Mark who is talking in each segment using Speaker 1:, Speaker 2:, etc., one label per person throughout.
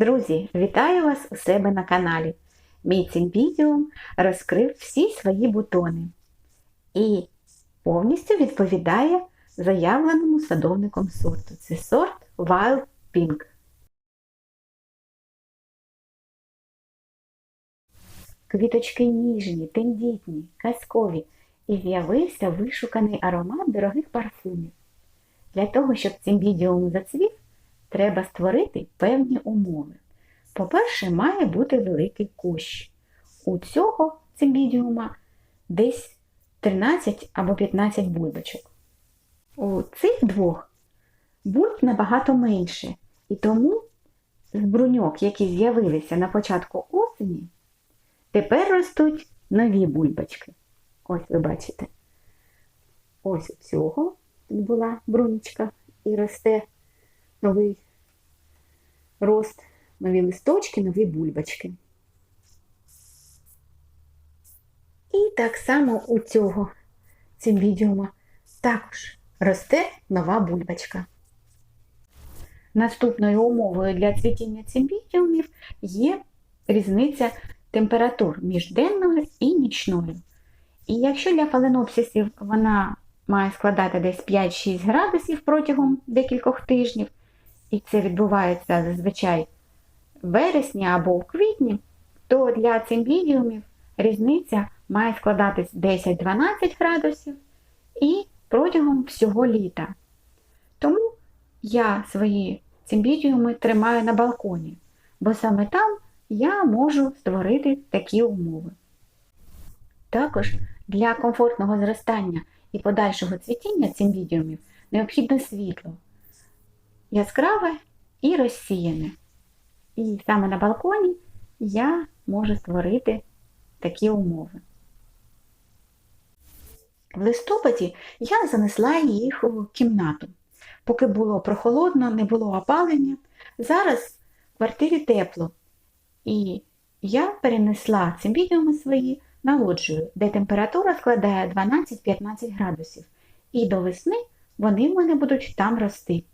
Speaker 1: Друзі, вітаю вас у себе на каналі. Мій цимбідіум розкрив всі свої бутони і повністю відповідає заявленому садовником сорту. Це сорт Wild Pink. Квіточки ніжні, тендітні, казкові і з'явився вишуканий аромат дорогих парфумів. Для того, щоб цимбідіум зацвів, треба створити певні умови. По-перше, має бути великий кущ. У цього цимбідіума десь 13 або 15 бульбочок. У цих двох бульб набагато менше, і тому з бруньок, які з'явилися на початку осені, тепер ростуть нові бульбочки. Ось ви бачите. Ось у цього тут була брунечка і росте новий рост, нові листочки, нові бульбочки. І так само у цього цимбідіума також росте нова бульбочка. Наступною умовою для цвітіння цимбідіумів є різниця температур між денною і нічною. І якщо для фаленопсисів вона має складати десь 5-6 градусів протягом декількох тижнів, і це відбувається зазвичай в вересні або в квітні, то для цимбідіумів різниця має складатись 10-12 градусів і протягом всього літа. Тому я свої цимбідіуми тримаю на балконі, бо саме там я можу створити такі умови. Також для комфортного зростання і подальшого цвітіння цимбідіумів необхідно світло, яскраве і розсіяне. І саме на балконі я можу створити такі умови. В листопаді я занесла їх у кімнату. Поки було прохолодно, не було опалення. Зараз в квартирі тепло. І я перенесла цимбідіуми свої на лоджію, де температура складає 12-15 градусів. І до весни вони в мене будуть там рости.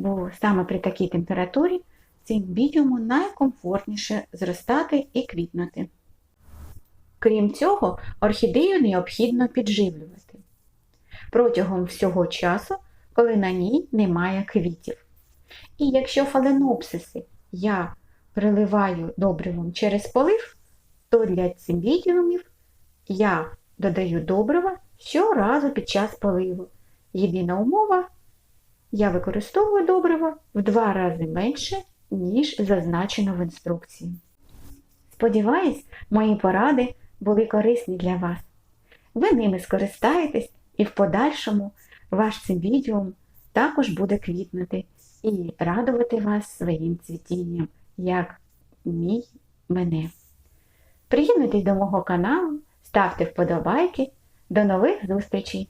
Speaker 1: Бо саме при такій температурі цим цимбідіуму найкомфортніше зростати і квітнути. Крім цього, орхідею необхідно підживлювати протягом всього часу, коли на ній немає квітів. І якщо фаленопсиси я приливаю добривом через полив, то для цимбідіумів я додаю добрива щоразу під час поливу. Єдина умова, я використовую добриво в два рази менше, ніж зазначено в інструкції. Сподіваюсь, мої поради були корисні для вас. Ви ними скористаєтесь і в подальшому ваш цимбідіум також буде квітнути і радувати вас своїм цвітінням, як мій мене. Приєднуйтесь до мого каналу, ставте вподобайки. До нових зустрічей!